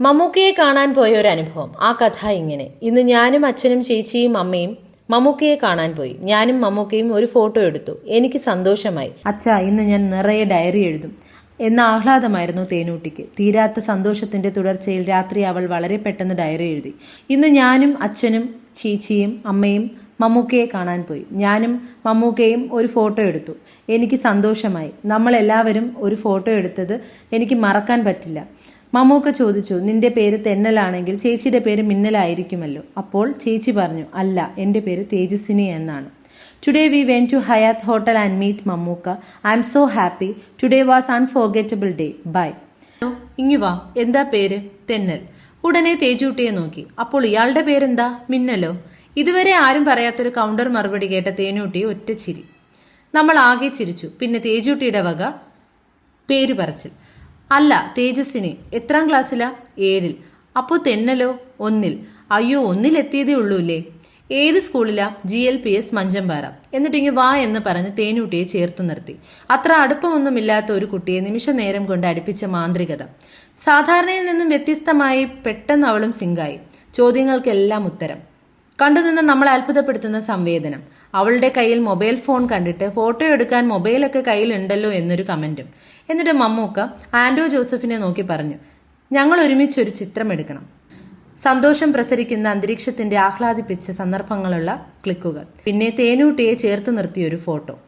മമ്മൂക്കയെ കാണാൻ പോയ ഒരു അനുഭവം. ആ കഥ ഇങ്ങനെ. ഇന്ന് ഞാനും അച്ഛനും ചേച്ചിയും അമ്മയും മമ്മൂക്കയെ കാണാൻ പോയി. ഞാനും മമ്മൂക്കയും ഒരു ഫോട്ടോ എടുത്തു. എനിക്ക് സന്തോഷമായി. അച്ഛാ ഇന്ന് ഞാൻ നിറയെ ഡയറി എഴുതും. എന്ന ആഹ്ലാദമായിരുന്നു തേനൂട്ടിക്ക്. തീരാത്ത സന്തോഷത്തിന്റെ തുടർച്ചയിൽ രാത്രി അവൾ വളരെ പെട്ടെന്ന് ഡയറി എഴുതി. ഇന്ന് ഞാനും അച്ഛനും ചേച്ചിയും അമ്മയും മമ്മൂക്കയെ കാണാൻ പോയി. ഞാനും മമ്മൂക്കയും ഒരു ഫോട്ടോ എടുത്തു. എനിക്ക് സന്തോഷമായി. നമ്മളെല്ലാവരും ഒരു ഫോട്ടോ എടുത്തത് എനിക്ക് മറക്കാൻ പറ്റില്ല. മമ്മൂക്ക ചോദിച്ചു നിന്റെ പേര് തെന്നലാണെങ്കിൽ ചേച്ചിയുടെ പേര് മിന്നലായിരിക്കുമല്ലോ. അപ്പോൾ ചേച്ചി പറഞ്ഞു അല്ല എന്റെ പേര് തേജസ്വിനി എന്നാണ്. Today we went to Hyatt hotel and meet Mammookka. I'm so happy today was unforgettable day bye ഇങ്ങു വാ. എന്താ പേര്? തെന്നൽ. ഉടനെ തേജൂട്ടിയെ നോക്കി. അപ്പോൾ ഇയാളുടെ പേരെന്താ? മിന്നലോ. ഇതുവരെ ആരും പറയാത്തൊരു കൗണ്ടർ മറുപടി കേട്ട തേനൂട്ടി ഒറ്റ ചിരി. നമ്മൾ ആകെ ചിരിച്ചു. പിന്നെ തേജൂട്ടിയുടെ വക? പേര് പറച്ചിൽ. അല്ല തേജസ്സിനെ എത്രാം ക്ലാസ്സിലാ? ഏഴിൽ. അപ്പോൾ തെന്നലോ? ഒന്നിൽ. അയ്യോ ഒന്നിലെത്തിയതേ ഉള്ളൂല്ലേ? ഏത് സ്കൂളിലാ? G L P S Manchampara. എന്നിട്ടിങ്ങ് വാ എന്ന് പറഞ്ഞ് തേനൂട്ടിയെ ചേർത്തു നിർത്തി. അത്ര അടുപ്പമൊന്നുമില്ലാത്ത ഒരു കുട്ടിയെ നിമിഷ നേരം കൊണ്ട് അടുപ്പിച്ച മാന്ത്രികത. സാധാരണയിൽ നിന്നും വ്യത്യസ്തമായി പെട്ടെന്ന് അവളും സിങ്കായി. ചോദ്യങ്ങൾക്കെല്ലാം ഉത്തരം. കണ്ടുനിന്ന് നമ്മൾ അത്ഭുതപ്പെടുത്തുന്ന സംവേദനം. അവളുടെ കയ്യിൽ മൊബൈൽ ഫോൺ കണ്ടിട്ട് ഫോട്ടോ എടുക്കാൻ മൊബൈലൊക്കെ കയ്യിലുണ്ടല്ലോ എന്നൊരു കമന്റും. എന്നിട്ട് മമ്മൂക്ക ആൻഡ്രോ ജോസഫിനെ നോക്കി പറഞ്ഞു ഞങ്ങൾ ഒരുമിച്ചൊരു ചിത്രം എടുക്കണം. സന്തോഷം പ്രസരിക്കുന്ന അന്തരീക്ഷത്തിന്റെ ആഹ്ലാദിപ്പിച്ച സന്ദർഭങ്ങളുള്ള ക്ലിക്കുകൾ. പിന്നെ തേനൂട്ടിയെ ചേർത്ത് നിർത്തിയൊരു ഫോട്ടോ.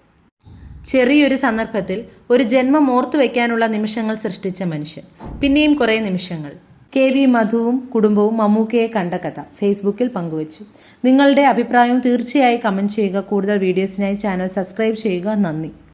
ചെറിയൊരു സന്ദർഭത്തിൽ ഒരു ജന്മം ഓർത്തു വയ്ക്കാനുള്ള നിമിഷങ്ങൾ സൃഷ്ടിച്ച മനുഷ്യൻ. പിന്നെയും കുറേ നിമിഷങ്ങൾ. കെ വി മധുവും കുടുംബവും മമ്മൂക്കയെ കണ്ട കഥ ഫേസ്ബുക്കിൽ പങ്കുവച്ചു. നിങ്ങളുടെ അഭിപ്രായവും തീർച്ചയായും കമന്റ് ചെയ്യുക. കൂടുതൽ വീഡിയോസിനായി ചാനൽ സബ്സ്ക്രൈബ് ചെയ്യുക. നന്ദി.